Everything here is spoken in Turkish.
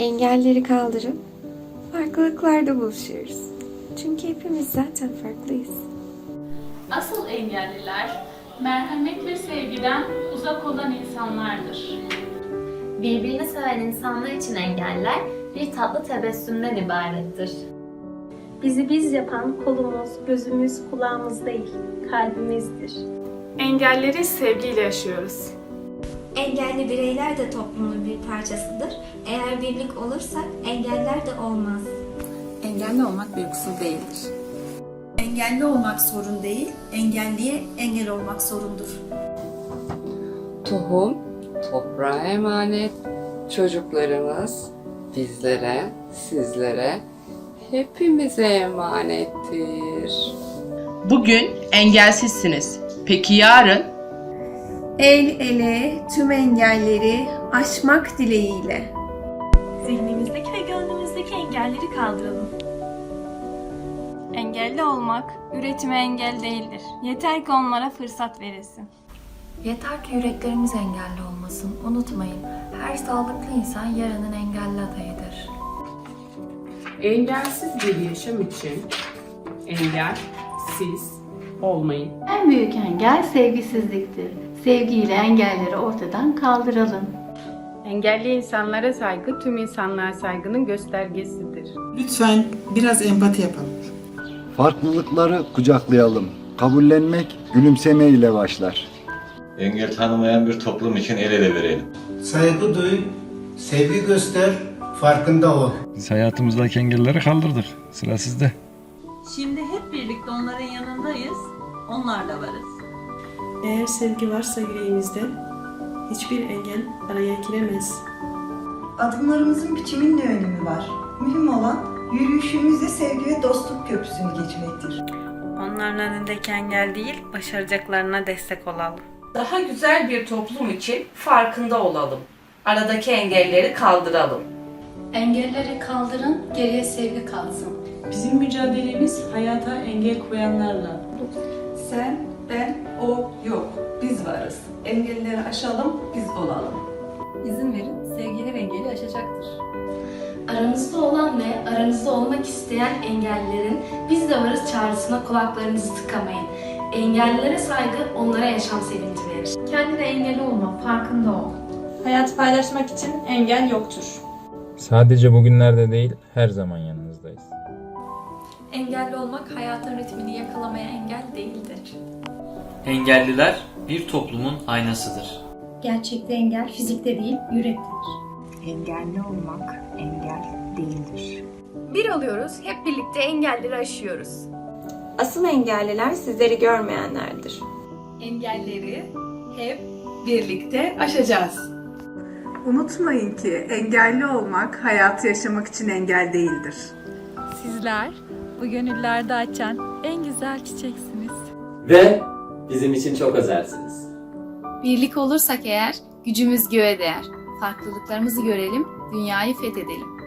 Engelleri kaldırıp farklılıklarda buluşuyoruz. Çünkü hepimiz zaten farklıyız. Asıl engelliler merhamet ve sevgiden uzak olan insanlardır. Birbirini seven insanlar için engeller bir tatlı tebessümden ibarettir. Bizi biz yapan kolumuz, gözümüz, kulağımız değil, kalbimizdir. Engelleri sevgiyle yaşıyoruz. Engelli bireyler de toplumun bir parçasıdır. Eğer birlik olursak engeller de olmaz. Engelli olmak bir kusur değildir. Engelli olmak sorun değil, engelliye engel olmak sorundur. Tohum toprağa emanet. Çocuklarımız bizlere, sizlere, hepimize emanettir. Bugün engelsizsiniz. Peki yarın? El ele tüm engelleri aşmak dileğiyle. Zihnimizdeki ve gönlümüzdeki engelleri kaldıralım. Engelli olmak üretime engel değildir. Yeter ki onlara fırsat verilsin. Yeter ki yüreklerimiz engelli olmasın. Unutmayın, her sağlıklı insan yarının engelli adayıdır. Engelsiz bir yaşam için engel siz olmayın. En büyük engel sevgisizliktir. Sevgiyle engelleri ortadan kaldıralım. Engelli insanlara saygı tüm insanlığa saygının göstergesidir. Lütfen biraz empati yapalım. Farklılıkları kucaklayalım. Kabullenmek gülümseme ile başlar. Engel tanımayan bir toplum için el ele verelim. Saygı duy, sevgi göster, farkında ol. Biz hayatımızdaki engelleri kaldırdık. Sıra sizde. Şimdi hep birlikte onların yanındayız, onlarla varız. Eğer sevgi varsa yüreğimizde, hiçbir engel araya giremez. Adımlarımızın biçiminin de önemi var. Mühim olan yürüyüşümüzde sevgi ve dostluk köprüsünü geçmektir. Onların önündeki engel değil, başaracaklarına destek olalım. Daha güzel bir toplum için farkında olalım. Aradaki engelleri kaldıralım. Engelleri kaldırın, geriye sevgi kalsın. Bizim mücadelemiz hayata engel koyanlarla. Sen, ben, o yok. Biz varız. Engelleri aşalım, biz olalım. İzin verin, sevgi her engeli aşacaktır. Aranızda olan ve aranızda olmak isteyen engellilerin biz de varız çağrısına kulaklarınızı tıkamayın. Engellilere saygı onlara yaşam sevinci verir. Kendine engel olma, farkında ol. Hayatı paylaşmak için engel yoktur. Sadece bugünlerde değil, her zaman yanınızdayız. Engelli olmak hayatın ritmini yakalamaya engel değildir. Engelliler bir toplumun aynasıdır. Gerçekte engel fizikte değil, yürektedir. Engelli olmak engel değildir. Bir oluyoruz, hep birlikte engelleri aşıyoruz. Asıl engelliler sizleri görmeyenlerdir. Engelleri hep birlikte aşacağız. Unutmayın ki engelli olmak hayatı yaşamak için engel değildir. Sizler bu gönüllerde açan en güzel çiçeksiniz. Ve bizim için çok özelsiniz. Birlik olursak eğer gücümüz göğe değer. Farklılıklarımızı görelim, dünyayı fethedelim.